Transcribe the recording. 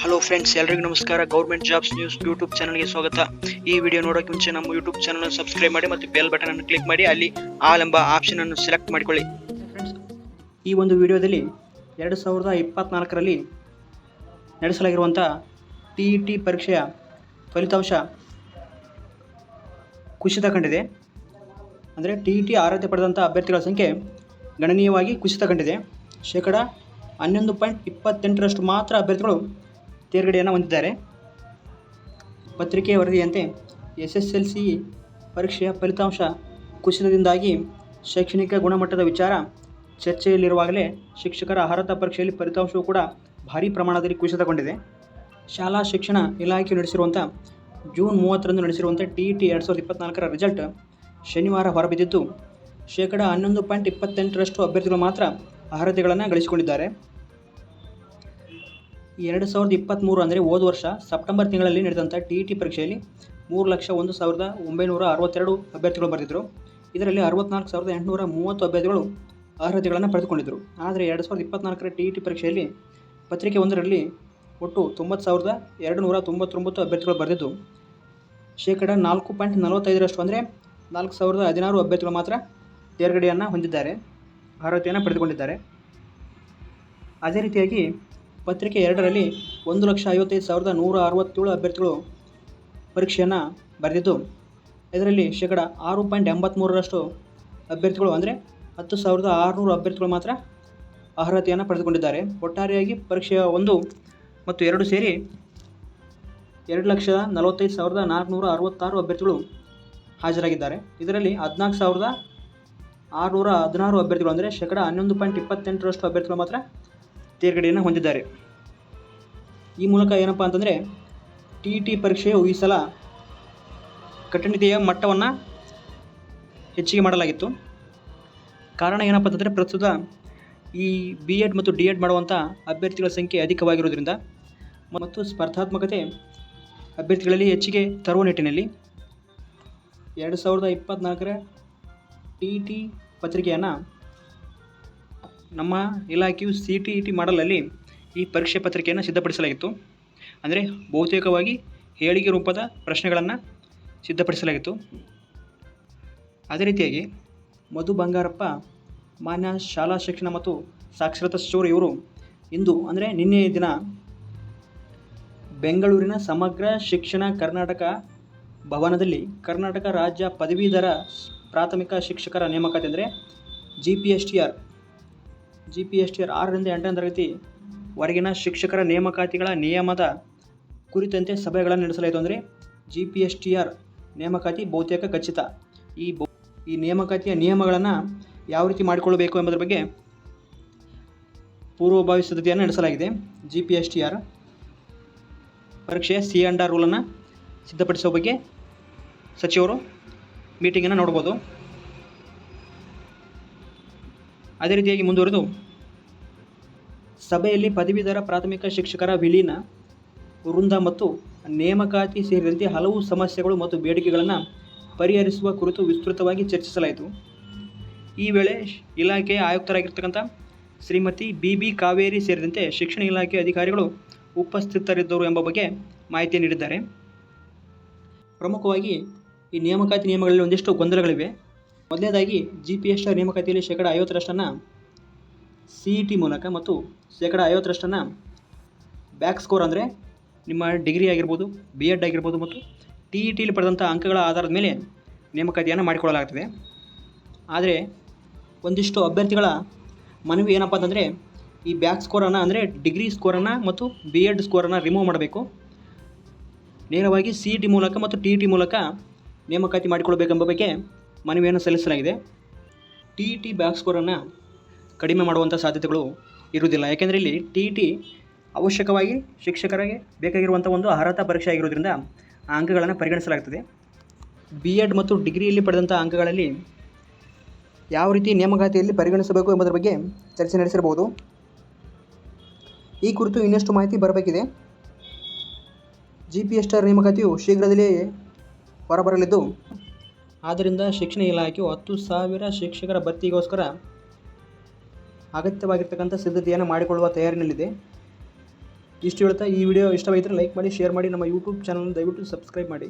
Hello friends ಎಲ್ರಿಗೂ ನಮಸ್ಕಾರ. Government jobs news YouTube ಚಾನಲ್ಗೆ ಸ್ವಾಗತ. ಈ ವಿಡಿಯೋ ನೋಡೋಕೆ ಮುಂಚೆ ನಮ್ಮ ಯೂಟ್ಯೂಬ್ ಚಾನಲ್ ಸಬ್ಸ್ಕ್ರೈಬ್ ಮಾಡಿ ಮತ್ತು ಬೆಲ್ ಬಟನ್ ಅನ್ನು ಕ್ಲಿಕ್ ಮಾಡಿ. ಅಲ್ಲಿ ಆಲ್ ಎಂಬ ಆಪ್ಷನ್ ಅನ್ನು ಸೆಲೆಕ್ಟ್ ಮಾಡಿಕೊಳ್ಳಿ. ಈ ಒಂದು ವಿಡಿಯೋದಲ್ಲಿ ಎರಡು ಸಾವಿರದ ಇಪ್ಪತ್ನಾಲ್ಕರಲ್ಲಿ ನಡೆಸಲಾಗಿರುವಂಥ ಟಿ ಇ ಟಿ ಪರೀಕ್ಷೆಯ ಫಲಿತಾಂಶ ಕುಸಿತ ಕಂಡಿದೆ. ಅಂದರೆ ಟಿ ಇ ಟಿ ಆರತೆ ಪಡೆದಂಥ ಅಭ್ಯರ್ಥಿಗಳ ಸಂಖ್ಯೆ ಗಣನೀಯವಾಗಿ ಕುಸಿತ ಕಂಡಿದೆ. ಶೇಕಡ ಹನ್ನೊಂದು ಪಾಯಿಂಟ್ ಇಪ್ಪತ್ತೆಂಟರಷ್ಟು ಮಾತ್ರ ಅಭ್ಯರ್ಥಿಗಳು ತೇರ್ಗಡೆಯನ್ನು ಹೊಂದಿದ್ದಾರೆ. ಪತ್ರಿಕೆ ವರದಿಯಂತೆ ಎಸ್ ಎಸ್ ಎಲ್ ಸಿ ಪರೀಕ್ಷೆಯ ಫಲಿತಾಂಶ ಕುಸಿತದಿಂದಾಗಿ ಶೈಕ್ಷಣಿಕ ಗುಣಮಟ್ಟದ ವಿಚಾರ ಚರ್ಚೆಯಲ್ಲಿರುವಾಗಲೇ ಶಿಕ್ಷಕರ ಅರ್ಹತಾ ಪರೀಕ್ಷೆಯಲ್ಲಿ ಫಲಿತಾಂಶವು ಕೂಡ ಭಾರೀ ಪ್ರಮಾಣದಲ್ಲಿ ಕುಸಿತಗೊಂಡಿದೆ. ಶಾಲಾ ಶಿಕ್ಷಣ ಇಲಾಖೆ ನಡೆಸಿರುವಂಥ ಜೂನ್ ಮೂವತ್ತರಂದು ನಡೆಸಿರುವಂಥ ಟಿ ಇ ಟಿ ಎರಡು ಸಾವಿರದ ಇಪ್ಪತ್ನಾಲ್ಕರ ರಿಸಲ್ಟ್ ಶನಿವಾರ ಹೊರಬಿದ್ದಿದ್ದು, ಶೇಕಡ ಹನ್ನೊಂದು ಪಾಯಿಂಟ್ ಇಪ್ಪತ್ತೆಂಟರಷ್ಟು ಅಭ್ಯರ್ಥಿಗಳು ಮಾತ್ರ ಅರ್ಹತೆಗಳನ್ನು ಗಳಿಸಿಕೊಂಡಿದ್ದಾರೆ. ಎರಡು ಸಾವಿರದ ಇಪ್ಪತ್ತ್ಮೂರು ಅಂದರೆ ಹೋದ ವರ್ಷ ಸೆಪ್ಟೆಂಬರ್ ತಿಂಗಳಲ್ಲಿ ನಡೆದಂಥ ಟಿ ಇ ಟಿ ಪರೀಕ್ಷೆಯಲ್ಲಿ ಮೂರು ಲಕ್ಷ ಒಂದು ಸಾವಿರದ ಒಂಬೈನೂರ ಅರವತ್ತೆರಡು ಅಭ್ಯರ್ಥಿಗಳು ಬರೆದಿದ್ದರು ಇದರಲ್ಲಿ ಅರವತ್ನಾಲ್ಕು ಸಾವಿರದ ಎಂಟುನೂರ ಮೂವತ್ತು ಅಭ್ಯರ್ಥಿಗಳು ಅರ್ಹತೆಗಳನ್ನು ಪಡೆದುಕೊಂಡಿದ್ದರು ಆದರೆ ಎರಡು ಸಾವಿರದ ಇಪ್ಪತ್ನಾಲ್ಕರ ಟಿ ಇ ಟಿ ಪರೀಕ್ಷೆಯಲ್ಲಿ ಪತ್ರಿಕೆ ಒಂದರಲ್ಲಿ ಒಟ್ಟು ತೊಂಬತ್ತು ಸಾವಿರದ ಎರಡು ನೂರ ತೊಂಬತ್ತೊಂಬತ್ತು ಅಭ್ಯರ್ಥಿಗಳು ಬರೆದಿದ್ದು. ಶೇಕಡ ನಾಲ್ಕು ಪಾಯಿಂಟ್ ನಲವತ್ತೈದರಷ್ಟು ಅಂದರೆ ನಾಲ್ಕು ಸಾವಿರದ ಹದಿನಾರು ಅಭ್ಯರ್ಥಿಗಳು ಮಾತ್ರ ತೇರ್ಗಡೆಯನ್ನು ಹೊಂದಿದ್ದಾರೆ, ಅರ್ಹತೆಯನ್ನು ಪಡೆದುಕೊಂಡಿದ್ದಾರೆ. ಅದೇ ರೀತಿಯಾಗಿ ಪತ್ರಿಕೆ ಎರಡರಲ್ಲಿ ಒಂದು ಲಕ್ಷ ಐವತ್ತೈದು ಸಾವಿರದ ನೂರ ಅರವತ್ತೇಳು ಅಭ್ಯರ್ಥಿಗಳು ಪರೀಕ್ಷೆಯನ್ನು ಬರೆದಿದ್ದು, ಇದರಲ್ಲಿ ಶೇಕಡ ಆರು ಪಾಯಿಂಟ್ ಎಂಬತ್ತ್ಮೂರರಷ್ಟು ಅಭ್ಯರ್ಥಿಗಳು ಅಂದರೆ ಹತ್ತು ಸಾವಿರದ ಆರುನೂರು ಅಭ್ಯರ್ಥಿಗಳು ಮಾತ್ರ ಅರ್ಹತೆಯನ್ನು ಪಡೆದುಕೊಂಡಿದ್ದಾರೆ. ಒಟ್ಟಾರೆಯಾಗಿ ಪರೀಕ್ಷೆಯ ಒಂದು ಮತ್ತು ಎರಡು ಸೇರಿ ಎರಡು ಲಕ್ಷದ ನಲವತ್ತೈದು ಸಾವಿರದ ನಾಲ್ಕುನೂರ ಅರವತ್ತಾರು ಅಭ್ಯರ್ಥಿಗಳು ಹಾಜರಾಗಿದ್ದಾರೆ. ಇದರಲ್ಲಿ ಹದಿನಾಲ್ಕು ಸಾವಿರದ ಆರುನೂರ ಹದಿನಾರು ಅಭ್ಯರ್ಥಿಗಳು ಅಂದರೆ ಶೇಕಡ ಹನ್ನೊಂದು ಪಾಯಿಂಟ್ ಇಪ್ಪತ್ತೆಂಟರಷ್ಟು ಅಭ್ಯರ್ಥಿಗಳು ಮಾತ್ರ ತೇರ್ಗಡೆಯನ್ನು ಹೊಂದಿದ್ದಾರೆ. ಈ ಮೂಲಕ ಏನಪ್ಪ ಅಂತಂದರೆ ಟಿ ಇ ಟಿ ಪರೀಕ್ಷೆಯು ಈ ಸಲ ಕಠಿಣತೆಯ ಮಟ್ಟವನ್ನು ಹೆಚ್ಚಿಗೆ ಮಾಡಲಾಗಿತ್ತು. ಕಾರಣ ಏನಪ್ಪ ಅಂತಂದರೆ, ಪ್ರಸ್ತುತ ಈ ಬಿ ಎಡ್ ಮತ್ತು ಡಿ ಎಡ್ ಮಾಡುವಂಥ ಅಭ್ಯರ್ಥಿಗಳ ಸಂಖ್ಯೆ ಅಧಿಕವಾಗಿರೋದ್ರಿಂದ ಮತ್ತು ಸ್ಪರ್ಧಾತ್ಮಕತೆ ಅಭ್ಯರ್ಥಿಗಳಲ್ಲಿ ಹೆಚ್ಚಿಗೆ ತರುವ ನಿಟ್ಟಿನಲ್ಲಿ ಎರಡು ಸಾವಿರದ ಇಪ್ಪತ್ತ್ನಾಲ್ಕರ ಟಿ ಟಿ ಪತ್ರಿಕೆಯನ್ನು ನಮ್ಮ ಇಲಾಖೆಯು ಸಿ ಟಿ ಇ ಟಿ ಮಾಡಲಲ್ಲಿ ಈ ಪರೀಕ್ಷೆ ಪತ್ರಿಕೆಯನ್ನು ಸಿದ್ಧಪಡಿಸಲಾಗಿತ್ತು. ಅಂದರೆ ಬಹುತೇಕವಾಗಿ ಹೇಳಿಕೆ ರೂಪದ ಪ್ರಶ್ನೆಗಳನ್ನು ಸಿದ್ಧಪಡಿಸಲಾಗಿತ್ತು. ಅದೇ ರೀತಿಯಾಗಿ ಮಧು ಬಂಗಾರಪ್ಪ, ಮಾನ್ಯ ಶಾಲಾ ಶಿಕ್ಷಣ ಮತ್ತು ಸಾಕ್ಷರತಾ ಸಚಿವರು ಇವರು ಇಂದು ಅಂದರೆ ನಿನ್ನೆ ದಿನ ಬೆಂಗಳೂರಿನ ಸಮಗ್ರ ಶಿಕ್ಷಣ ಕರ್ನಾಟಕ ಭವನದಲ್ಲಿ ಕರ್ನಾಟಕ ರಾಜ್ಯ ಪದವೀಧರ ಪ್ರಾಥಮಿಕ ಶಿಕ್ಷಕರ ನೇಮಕಾತಿ ಅಂದರೆ G P S T R G P S T R ಆರರಿಂದ ಎಂಟನೇ ತರಗತಿ ವರೆಗಿನ ಶಿಕ್ಷಕರ ನೇಮಕಾತಿಗಳ ನಿಯಮದ ಕುರಿತಂತೆ ಸಭೆಗಳನ್ನು ನಡೆಸಲಾಯಿತು ಅಂದರೆ G P S T R ನೇಮಕಾತಿ ಬಹುತೇಕ ಖಚಿತ. ಈ ಬೊ, ಈ ನೇಮಕಾತಿಯ ನಿಯಮಗಳನ್ನು ಯಾವ ರೀತಿ ಮಾಡಿಕೊಳ್ಳಬೇಕು ಎಂಬುದರ ಬಗ್ಗೆ ಪೂರ್ವಭಾವಿ ಸಿದ್ಧತೆಯನ್ನು ನಡೆಸಲಾಗಿದೆ. G P S T R ಪರೀಕ್ಷೆಯ ಸಿ ಅಂಡ್ ಆರ್ ರೂಲನ್ನು ಸಿದ್ಧಪಡಿಸುವ ಬಗ್ಗೆ ಸಚಿವರು ಮೀಟಿಂಗನ್ನು ನೋಡ್ಬೋದು ಅದೇ ರೀತಿಯಾಗಿ ಮುಂದುವರೆದು, ಸಭೆಯಲ್ಲಿ ಪದವೀಧರ ಪ್ರಾಥಮಿಕ ಶಿಕ್ಷಕರ ವಿಲೀನ, ವೃಂದ ಮತ್ತು ನೇಮಕಾತಿ ಸೇರಿದಂತೆ ಹಲವು ಸಮಸ್ಯೆಗಳು ಮತ್ತು ಬೇಡಿಕೆಗಳನ್ನು ಪರಿಹರಿಸುವ ಕುರಿತು ವಿಸ್ತೃತವಾಗಿ ಚರ್ಚಿಸಲಾಯಿತು. ಈ ವೇಳೆ ಇಲಾಖೆ ಆಯುಕ್ತರಾಗಿರ್ತಕ್ಕಂಥ ಶ್ರೀಮತಿ ಬಿ ಬಿ ಕಾವೇರಿ ಸೇರಿದಂತೆ ಶಿಕ್ಷಣ ಇಲಾಖೆ ಅಧಿಕಾರಿಗಳು ಉಪಸ್ಥಿತರಿದ್ದರು ಎಂಬ ಬಗ್ಗೆ ಮಾಹಿತಿ ನೀಡಿದ್ದಾರೆ. ಪ್ರಮುಖವಾಗಿ ಈ ನೇಮಕಾತಿ ನಿಯಮಗಳಲ್ಲಿ ಒಂದಿಷ್ಟು ಗೊಂದಲಗಳಿವೆ. ಮೊದಲನೇದಾಗಿ ಜಿ ಪಿ ಎಸ್ ಆರ್ ನೇಮಕಾತಿಯಲ್ಲಿ ಶೇಕಡ ಐವತ್ತರಷ್ಟನ್ನು ಸಿ ಇ ಟಿ ಮೂಲಕ ಮತ್ತು ಶೇಕಡ ಐವತ್ತರಷ್ಟನ್ನು ಬ್ಯಾಕ್ ಸ್ಕೋರ್ ಅಂದರೆ ನಿಮ್ಮ ಡಿಗ್ರಿ ಆಗಿರ್ಬೋದು ಬಿ ಎಡ್ ಆಗಿರ್ಬೋದು ಮತ್ತು ಟಿ ಇ ಟಿಲಿ ಪಡೆದಂಥ ಅಂಕಗಳ ಆಧಾರದ ಮೇಲೆ ನೇಮಕಾತಿಯನ್ನು ಮಾಡಿಕೊಳ್ಳಲಾಗ್ತದೆ. ಆದರೆ ಒಂದಿಷ್ಟು ಅಭ್ಯರ್ಥಿಗಳ ಮನವಿ ಏನಪ್ಪ ಅಂತಂದರೆ ಈ ಬ್ಯಾಕ್ ಸ್ಕೋರನ್ನು ಅಂದರೆ ಡಿಗ್ರಿ ಸ್ಕೋರನ್ನು ಮತ್ತು ಬಿ ಎಡ್ ಸ್ಕೋರನ್ನು ರಿಮೂವ್ ಮಾಡಬೇಕು. ನೇರವಾಗಿ ಸಿ ಇ ಟಿ ಮೂಲಕ ಮತ್ತು ಟಿ ಇ ಟಿ ಮೂಲಕ ನೇಮಕಾತಿ ಮಾಡಿಕೊಳ್ಬೇಕೆಂಬ ಬಗ್ಗೆ ಮನವಿಯನ್ನು ಸಲ್ಲಿಸಲಾಗಿದೆ. ಟಿ ಟಿ ಬ್ಯಾಕ್ ಸ್ಕೋರನ್ನು ಕಡಿಮೆ ಮಾಡುವಂಥ ಸಾಧ್ಯತೆಗಳು ಇರುವುದಿಲ್ಲ. ಯಾಕೆಂದರೆ ಇಲ್ಲಿ ಟಿ ಟಿ ಅವಶ್ಯಕವಾಗಿ ಶಿಕ್ಷಕರಿಗೆ ಬೇಕಾಗಿರುವಂಥ ಒಂದು ಅರ್ಹತಾ ಪರೀಕ್ಷೆ ಆಗಿರೋದ್ರಿಂದ ಆ ಅಂಕಗಳನ್ನು ಪರಿಗಣಿಸಲಾಗ್ತದೆ. ಬಿ ಎಡ್ ಮತ್ತು ಡಿಗ್ರಿಯಲ್ಲಿ ಪಡೆದಂಥ ಅಂಕಗಳಲ್ಲಿ ಯಾವ ರೀತಿ ನೇಮಕಾತಿಯಲ್ಲಿ ಪರಿಗಣಿಸಬೇಕು ಎಂಬುದರ ಬಗ್ಗೆ ಚರ್ಚೆ ನಡೆಸಿರಬಹುದು. ಈ ಕುರಿತು ಇನ್ನಷ್ಟು ಮಾಹಿತಿ ಬರಬೇಕಿದೆ. ಜಿ ಪಿ ಎಸ್ ಟರ್ ನೇಮಕಾತಿಯು ಶೀಘ್ರದಲ್ಲೇ ಹೊರಬರಲಿದ್ದು ಆದ್ದರಿಂದ ಶಿಕ್ಷಣ ಇಲಾಖೆಯು ಹತ್ತು ಸಾವಿರ ಶಿಕ್ಷಕರ ಭರ್ತಿಗೋಸ್ಕರ ಅಗತ್ಯವಾಗಿರ್ತಕ್ಕಂಥ ಸಿದ್ಧತೆಯನ್ನು ಮಾಡಿಕೊಳ್ಳುವ ತಯಾರಿನಲ್ಲಿದೆ. ಇಷ್ಟು ಹೇಳ್ತಾ ಈ ವಿಡಿಯೋ ಇಷ್ಟವಾಗಿದ್ದರೆ ಲೈಕ್ ಮಾಡಿ ಶೇರ್ ಮಾಡಿ. ನಮ್ಮ ಯೂಟ್ಯೂಬ್ ಚಾನಲ್ ದಯವಿಟ್ಟು ಸಬ್ಸ್ಕ್ರೈಬ್ ಮಾಡಿ.